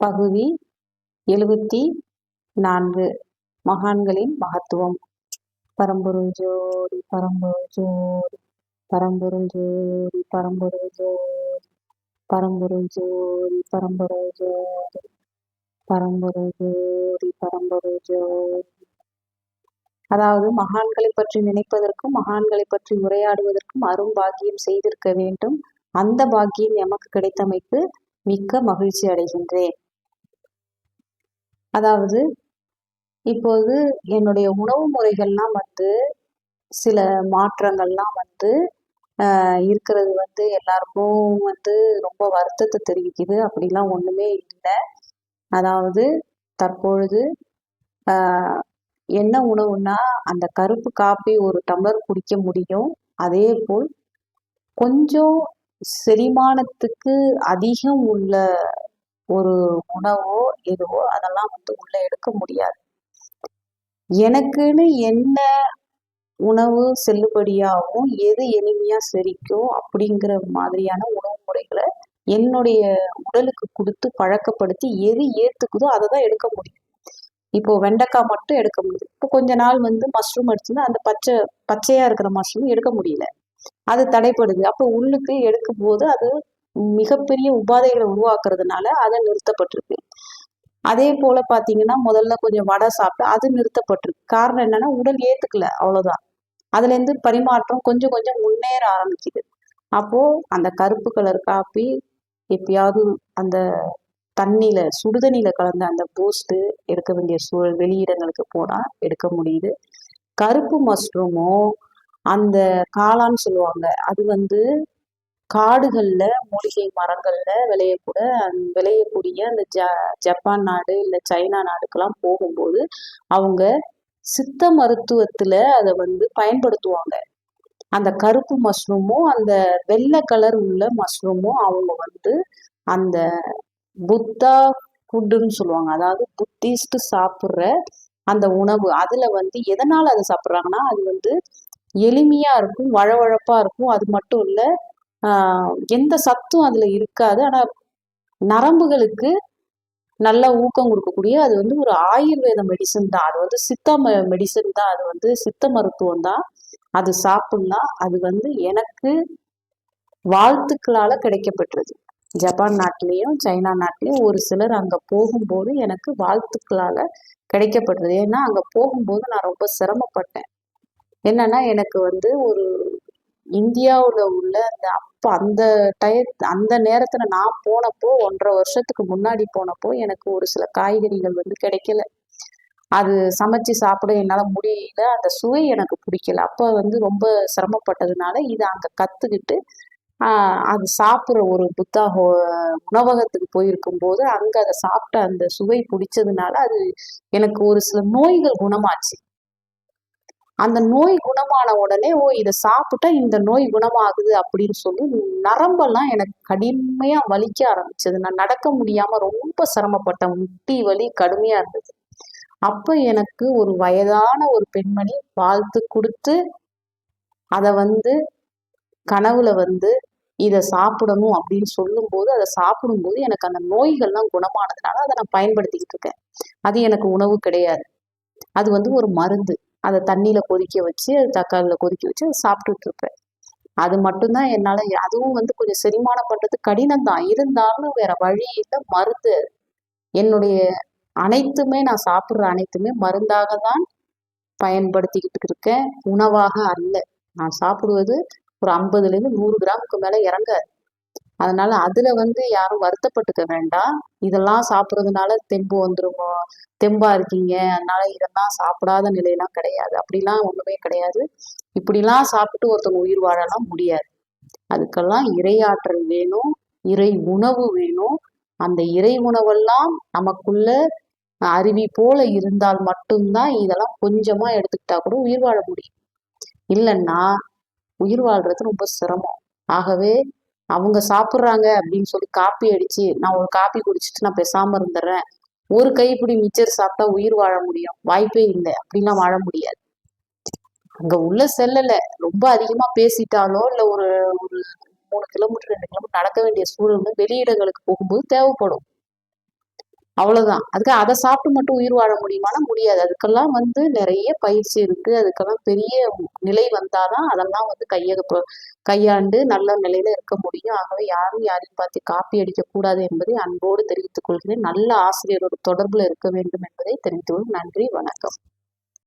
பகுதி எழுபத்தி நான்கு. மகான்களின் மகத்துவம். பரம்பொருள் ஜோதி பரம்பொருள் ஜோதி பரம்பொருள் ஜோதி பரம்பொருள் ஜோதி பரம்பொருள் ஜோதி பரம்பொருள் ஜோதி பரம்பொருள் ஜோதி பரம்பொருள் ஜோதி. அதாவது மகான்களை பற்றி நினைப்பதற்கும் மகான்களை பற்றி உரையாடுவதற்கும் அரும் பாக்கியம் செய்திருக்க வேண்டும். அந்த பாக்கியம் எமக்கு கிடைத்தமைக்கு மிக்க மகிழ்ச்சி அடைகின்றேன். அதாவது இப்போது என்னுடைய உணவு முறைகள்லாம் வந்து சில மாற்றங்கள்லாம் வந்து இருக்கிறது வந்து எல்லாருக்கும் வந்து ரொம்ப வருத்தத்தை தெரிவிக்குது. அப்படிலாம் ஒன்றுமே இல்லை. அதாவது தற்பொழுது என்ன உணவுன்னா அந்த கருப்பு காப்பி ஒரு டம்ளர் குடிக்க முடியும். அதே போல் கொஞ்சம் செரிமானத்துக்கு அதிகம் உள்ள ஒரு உணவோ எதுவோ அதெல்லாம் வந்து உள்ள எடுக்க முடியாது. எனக்குன்னு என்ன உணவு செல்லுபடியாகும் எது எளிமையா செரிக்கும் அப்படிங்கிற மாதிரியான உணவு முறைகளை என்னுடைய உடலுக்கு கொடுத்து பழக்கப்படுத்தி எது ஏத்துக்குதோ அதை தான் எடுக்க முடியும். இப்போ வெண்டைக்காய் மட்டும் எடுக்க முடியும் இப்போ கொஞ்ச நாள் வந்து மஷ்ரூம் அடிச்சுன்னா அந்த பச்சை பச்சையா இருக்கிற மஷ்ரூம் எடுக்க முடியல. அது தடைப்படுது அப்போ உள்ளுக்கு எடுக்கும் போது அது மிகப்பெரிய உபாதைகளை உருவாக்குறதுனால அதை நிறுத்தப்பட்டிருக்கு. அதே போல பார்த்தீங்கன்னா முதல்ல கொஞ்சம் வடை சாப்பிட்டு அது நிறுத்தப்பட்டிருக்கு. காரணம் என்னன்னா உடல் ஏத்துக்கல அவ்வளோதான் அதுலேருந்து பரிமாற்றம் கொஞ்சம் கொஞ்சம் முன்னேற ஆரம்பிக்குது. அப்போ அந்த கருப்பு கலர் காப்பி எப்பயாவது அந்த தண்ணியில சுடுதண்ணியில கலந்த அந்த பூஸ்ட்டு எடுக்க வேண்டிய சூழல் வெளியிடங்களுக்கு போனால் எடுக்க முடியுது. கருப்பு மஷ்ரூமும் அந்த காளான்னு சொல்லுவாங்க அது வந்து காடுகளில் மூலிகை மரங்களில் விளையக்கூட விளையக்கூடிய அந்த ஜ ஜப்பான் நாடு இல்லை சைனா நாடுக்கெல்லாம் போகும்போது அவங்க சித்த மருத்துவத்தில் அதை வந்து பயன்படுத்துவாங்க. அந்த கருப்பு மஷ்ரூமும் அந்த வெள்ளை கலர் உள்ள மஷ்ரூமும் அவங்க வந்து அந்த புத்தா ஃபுட்டுன்னு சொல்லுவாங்க. அதாவது புத்திஸ்ட் சாப்பிட்ற அந்த உணவு. அதில் வந்து எதனால் அதை சாப்பிட்றாங்கன்னா அது வந்து எளிமையாக இருக்கும் வழவழப்பாக இருக்கும். அது மட்டும் இல்லை எந்த சத்தும் அதில் இருக்காது. ஆனால் நரம்புகளுக்கு நல்ல ஊக்கம் கொடுக்கக்கூடிய அது வந்து ஒரு ஆயுர்வேத மெடிசன் தான். அது வந்து சித்த மெடிசன் தான். அது வந்து சித்த மருத்துவம் தான். அது சாப்பிட்லாம் அது வந்து எனக்கு வாழ்த்துக்களால் கிடைக்கப்பட்டது ஜப்பான் நாட்டிலையும் சைனா நாட்டிலையும் ஒரு சிலர் அங்கே போகும்போது எனக்கு வாழ்த்துக்களால் கிடைக்கப்பட்டது ஏன்னா அங்கே போகும்போது நான் ரொம்ப சிரமப்பட்டேன். என்னன்னா எனக்கு வந்து ஒரு இந்தியாவில் உள்ள அந்த அப்போ அந்த டய அந்த நேரத்தில் நான் போனப்போ ஒன்றரை வருஷத்துக்கு முன்னாடி போனப்போ எனக்கு ஒரு சில காய்கறிகள் வந்து கிடைக்கல. அது சமைச்சு சாப்பிட என்னால் முடியல. அந்த சுவை எனக்கு பிடிக்கல. அப்போ வந்து ரொம்ப சிரமப்பட்டதுனால இதை அங்கே கற்றுக்கிட்டு அது சாப்பிட்ற ஒரு புத்தா உணவகத்துக்கு போயிருக்கும் போது அங்கே அதை சாப்பிட்ட அந்த சுவை பிடிச்சதுனால அது எனக்கு ஒரு சில நோய்கள் குணமாச்சு. அந்த நோய் குணமான உடனே ஓ இதை சாப்பிட்டா இந்த நோய் குணமாகுது அப்படின்னு சொல்லி நரம்பெல்லாம் எனக்கு கடுமையா வலிக்க ஆரம்பிச்சது. நான் நடக்க முடியாம ரொம்ப சிரமப்பட்டேன். முட்டி வலி கடுமையா இருந்தது. அப்ப எனக்கு ஒரு வயதான ஒரு பெண்மணி வாழ்த்து கொடுத்து அதை வந்து கனவுல வந்து இதை சாப்பிடணும் அப்படின்னு சொல்லும்போது அதை சாப்பிடும்போது எனக்கு அந்த நோய்கள்லாம் குணமானதுனால அதை நான் பயன்படுத்திக்கிட்டு இருக்கேன். அது எனக்கு உணவு கிடையாது. அது வந்து ஒரு மருந்து. அதை தண்ணியில் கொதிக்க வச்சு தக்காளியில் கொதிக்க வச்சு அதை சாப்பிட்டுட்டு இருப்பேன் அது மட்டும்தான் என்னால் அதுவும் வந்து கொஞ்சம் செரிமானம் பண்ணுறது கடினம் தான் இருந்தாலும் வேற வழி இல்லை மருந்து. என்னுடைய அனைத்துமே நான் சாப்பிட்ற அனைத்துமே மருந்தாக தான் பயன்படுத்திக்கிட்டு இருக்கேன். உணவாக அல்ல. நான் சாப்பிடுவது ஒரு ஐம்பதுலேருந்து நூறு கிராமுக்கு மேலே இறங்காது. அதனால அதுல வந்து யாரும் வருத்தப்பட்டுக்க வேண்டாம். இதெல்லாம் சாப்பிட்றதுனால தெம்பு வந்துருமோ? தெம்பா இருக்கீங்க. அதனால இதெல்லாம் சாப்பிடாத நிலையெல்லாம் கிடையாது. அப்படிலாம் ஒண்ணுமே கிடையாது. இப்படிலாம் சாப்பிட்டு ஒருத்தவங்க உயிர் வாழலாம் முடியாது. அதுக்கெல்லாம் இறையாற்றல் வேணும். இறை உணவு வேணும். அந்த இறை உணவெல்லாம் நமக்குள்ள அருவி போல இருந்தால் மட்டும்தான் இதெல்லாம் கொஞ்சமா எடுத்துக்கிட்டா கூட உயிர் வாழ முடியும். இல்லைன்னா உயிர் வாழ்றது ரொம்ப சிரமம். ஆகவே அவங்க சாப்பிட்றாங்க அப்படின்னு சொல்லி காப்பி அடிச்சு நான் ஒரு காப்பி குடிச்சிட்டு நான் பேசாம இருந்துடுறேன். ஒரு கைப்பிடி மிச்சர் சாப்பிட்டா உயிர் வாழ முடியும். வாய்ப்பே இல்லை. அப்படிலாம் வாழ முடியாது. அங்க உள்ள செல்லல. ரொம்ப அதிகமா பேசிட்டாலோ இல்ல ஒரு ஒரு மூணு கிலோமீட்டர் ரெண்டு கிலோமீட்டர் நடக்க வேண்டிய சூழல் வந்து வெளியிடங்களுக்கு போகும்போது தேவைப்படும். அவ்வளவுதான். அதுக்கு அதை சாப்பிட்டு மட்டும் உயிர் வாழ முடியுமானா முடியாது. அதுக்கெல்லாம் வந்து நிறைய பயிற்சி இருக்கு. அதுக்கெல்லாம் பெரிய நிலை வந்தாதான் அதெல்லாம் வந்து கைய கையாண்டு நல்ல நிலையில இருக்க முடியும். ஆகவே யாரும் யாரையும் பார்த்து காப்பி அடிக்கக்கூடாது என்பதை அன்போடு தெரிவித்துக் கொள்கிறேன். நல்ல ஆசிரியரோட தொடர்புல இருக்க வேண்டும் என்பதை தெரிவித்துக் கொள்கிறேன். நன்றி வணக்கம்.